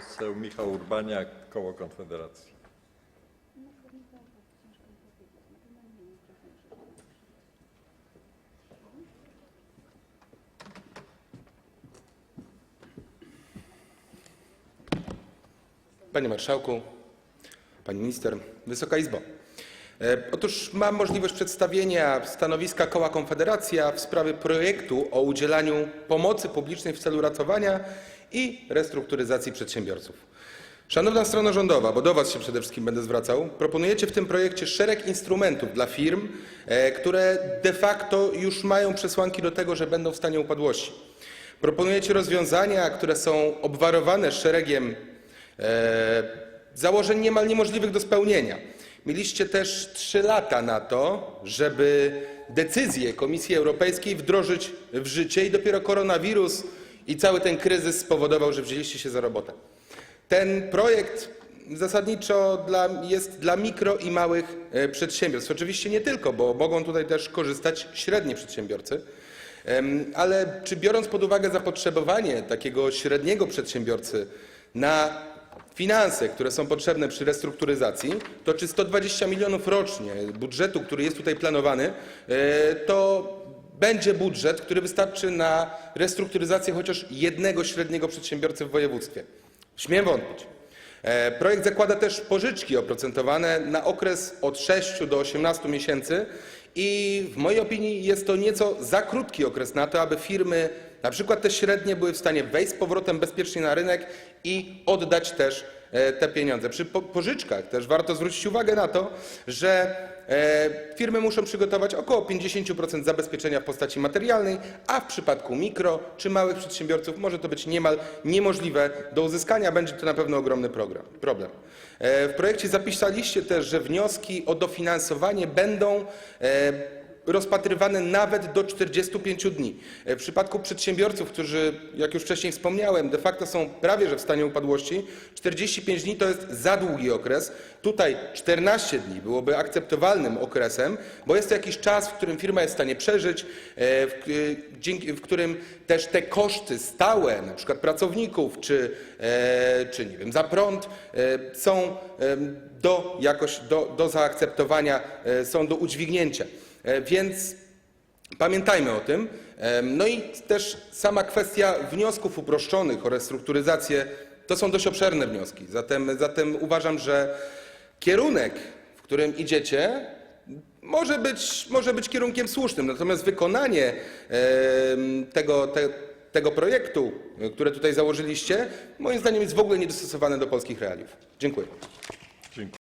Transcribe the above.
poseł Michał Urbaniak, koło Konfederacji. Panie Marszałku, Pani Minister, Wysoka Izbo. E, Otóż mam możliwość przedstawienia stanowiska koła Konfederacja w sprawie projektu o udzielaniu pomocy publicznej w celu ratowania i restrukturyzacji przedsiębiorców. Szanowna strona rządowa, bo do Was się przede wszystkim będę zwracał, proponujecie w tym projekcie szereg instrumentów dla firm, e, które de facto już mają przesłanki do tego, że będą w stanie upadłości. Proponujecie rozwiązania, które są obwarowane szeregiem e, założeń niemal niemożliwych do spełnienia. Mieliście też trzy lata na to, żeby decyzję Komisji Europejskiej wdrożyć w życie i dopiero koronawirus i cały ten kryzys spowodował, że wzięliście się za robotę. Ten projekt zasadniczo dla, jest dla mikro i małych e, przedsiębiorstw. Oczywiście nie tylko, bo mogą tutaj też korzystać średni przedsiębiorcy. Ale czy biorąc pod uwagę zapotrzebowanie takiego średniego przedsiębiorcy na finanse, które są potrzebne przy restrukturyzacji, to czy 120 milionów rocznie budżetu, który jest tutaj planowany, e, to będzie budżet, który wystarczy na restrukturyzację chociaż jednego średniego przedsiębiorcy w województwie? Śmiem wątpić. E, Projekt zakłada też pożyczki oprocentowane na okres od 6 do 18 miesięcy i w mojej opinii jest to nieco za krótki okres na to, aby firmy, na przykład te średnie, były w stanie wejść z powrotem bezpiecznie na rynek i oddać też e, te pieniądze. Przy po- pożyczkach też warto zwrócić uwagę na to, że e, firmy muszą przygotować około 50% zabezpieczenia w postaci materialnej, a w przypadku mikro czy małych przedsiębiorców może to być niemal niemożliwe do uzyskania. Będzie to na pewno ogromny problem. E, W projekcie zapisaliście też, że wnioski o dofinansowanie będą rozpatrywane nawet do 45 dni. E, W przypadku przedsiębiorców, którzy, jak już wcześniej wspomniałem, de facto są prawie że w stanie upadłości, 45 dni to jest za długi okres. Tutaj 14 dni byłoby akceptowalnym okresem, bo jest to jakiś czas, w którym firma jest w stanie przeżyć, e, w, e, w którym też te koszty stałe, na przykład pracowników, czy, czy nie wiem, za prąd, są do, jakoś, do, do zaakceptowania, są do udźwignięcia. E, Więc pamiętajmy o tym. No i też sama kwestia wniosków uproszczonych o restrukturyzację to są dość obszerne wnioski. Zatem, zatem uważam, że kierunek, w którym idziecie, może być, może być kierunkiem słusznym, natomiast wykonanie tego, te, tego projektu, e, które tutaj założyliście, moim zdaniem jest w ogóle niedostosowane do polskich realiów. Dziękuję.